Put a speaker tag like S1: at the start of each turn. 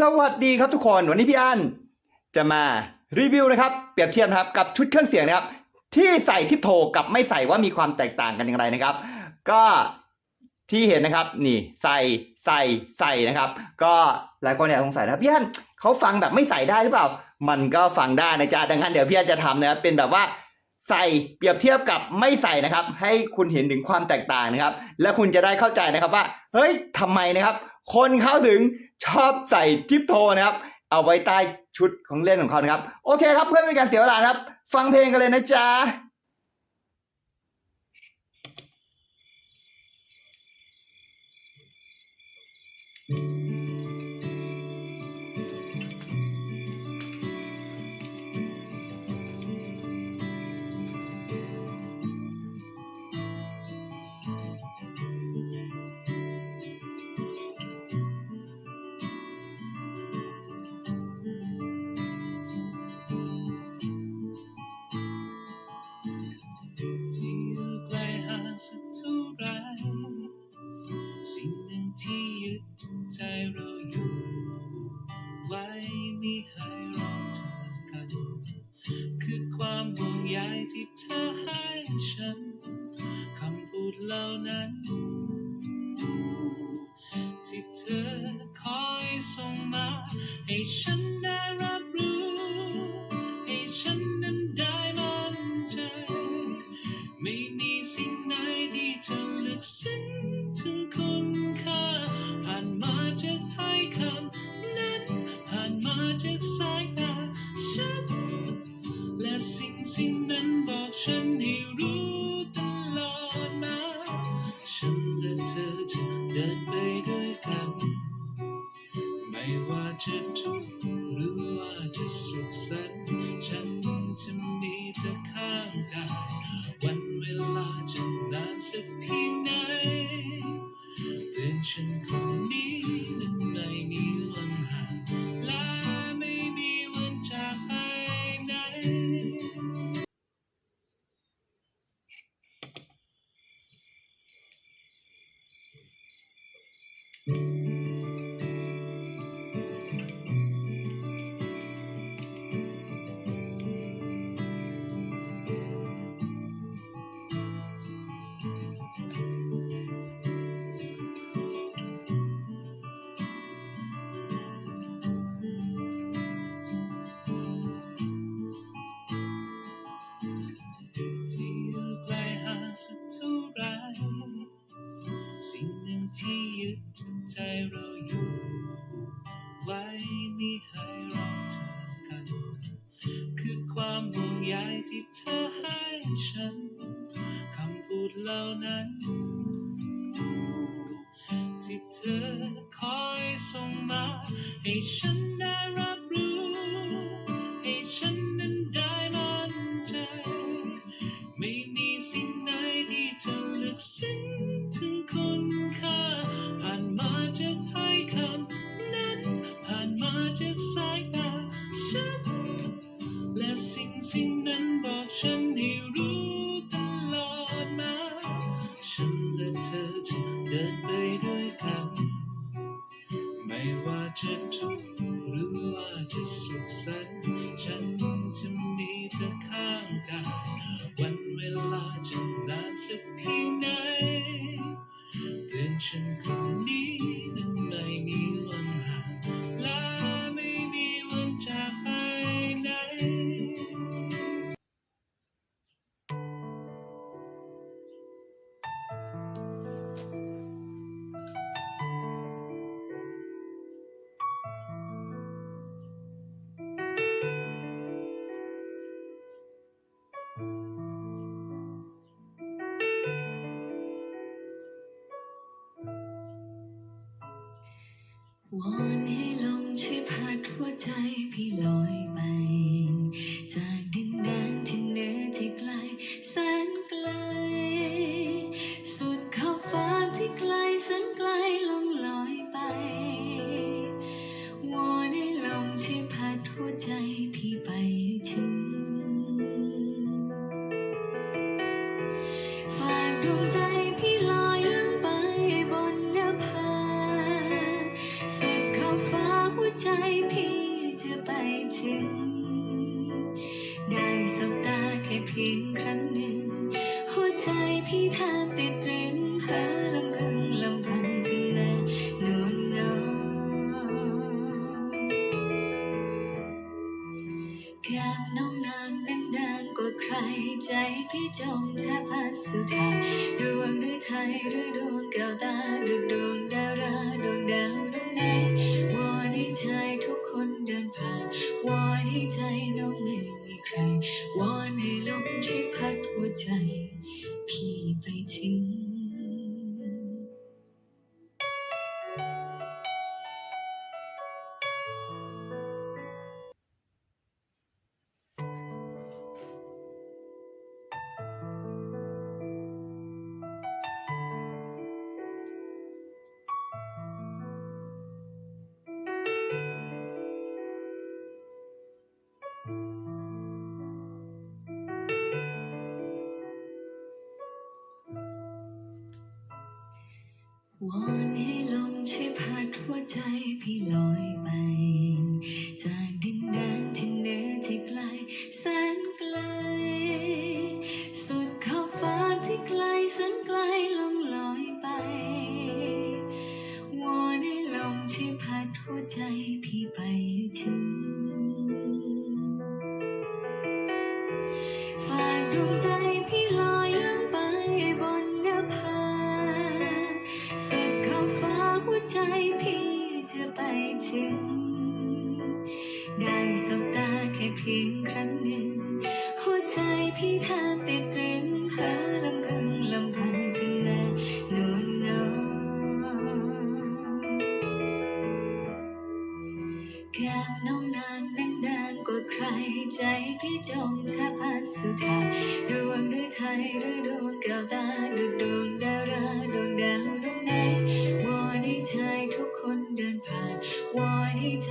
S1: สวัสดีครับทุกคนวันนี้พี่อันจะมารีวิวนะครับเปรียบเทียบครับกับชุดเครื่องเสียงนะครับ ที่ใส่ทิปโทกับไม่ใส่ว่ามีความแตกต่างกันอย่างไรนะครับ ก็ที่เห็นนะครับนี่ใส่ใส่ใส่นะครับ ก็หลายคนเนี่ยสงสัยนะครับพี่อันเขาฟังแบบไม่ใส่ได้หรือเปล่า มันก็ฟังได้นะจ๊ะดังนั้นเดี๋ยวพี่อันจะทำนะครับเป็นแบบว่าใส่เปรียบเทียบกับไม่ใส่นะครับ ให้คุณเห็นถึงความแตกต่างนะครับ และคุณจะได้เข้าใจนะครับว่า เฮ้ยทำไมนะครับ คนเข้าถึงชอบใส่ทิปโทนะครับ เอาไว้ใต้ชุดของเล่นของเขานะครับ โอเคครับเพื่อไม่เป็นการเสียเวลานะครับ ฟังเพลงกันเลยนะจ๊ะ
S2: อืม สิ่งหนึ่งที่ยึดใจเราอยู่ไว้ไม่ให้เราเจอกัน คือความห่วงใยที่เธอให้ฉัน คำพูดเหล่านั้น ที่เธอคอยส่งมา ให้ฉันได้รับรู้ ให้ฉันนั้นได้มั่นใจ ไม่มีสิ่งไหนที่จะลึกซึ้ง ตลอดมาฉันและเธอจะเดินไปด้วยกัน ไม่ว่าจะทุกข์หรือว่าจะสุขสันต์ฉันจะมีเธอข้างกายวัน คือความห่วงใยที่เธอให้ฉัน คำพูดเหล่านั้น ที่เธอคอยส่งมา ให้ฉันได้รับ จะทุกข์หรือว่าจะสุขสันต์ฉันจะมีเธอข้างกายวันเวลาจะนานสักเพียงไหนเพื่อนฉันคนนี้นั้นไม่มี ว
S3: อนให้ลมช่วยพัดหัวใจพี่ลอยไป จาก ติดตรึงหาลำพังลำพันถึงแน่นวลน้องแก้มน้องนางนั้นดังกว่าใคร ใจพี่จงแทบพัดสุดาดวงหรือไทยหรือดวงแก้วตาดูดวง หัวใวอนให้ลมช่วยพัดหัวใจพี่ลอยไป จากดินแดนที่เหนือที่ไกลแสนไกล สุดขอบฟ้าที่ไกลแสนไกลลงลอยไปวอนให้ลมช่วยพัดหัวใจพี่ไปถึงฝากดวงใจ ถึง ได้สบตาแค่เพียงครั้งหนึ่ง หัวใจพี่แทบติดตรึงเพ้อลำพึงลำพันถึงแน่นวลน้องแก้มน้องนางนั้นดังกว่าใคร ใจพี่จมแทบพัดสุดาดวงหรือไทยหรือดวงแก้วตาดูดวงดาราดวงดาวดวงไหนวอนให้ชายทุกคน เดินผ่านวอนให้ใจ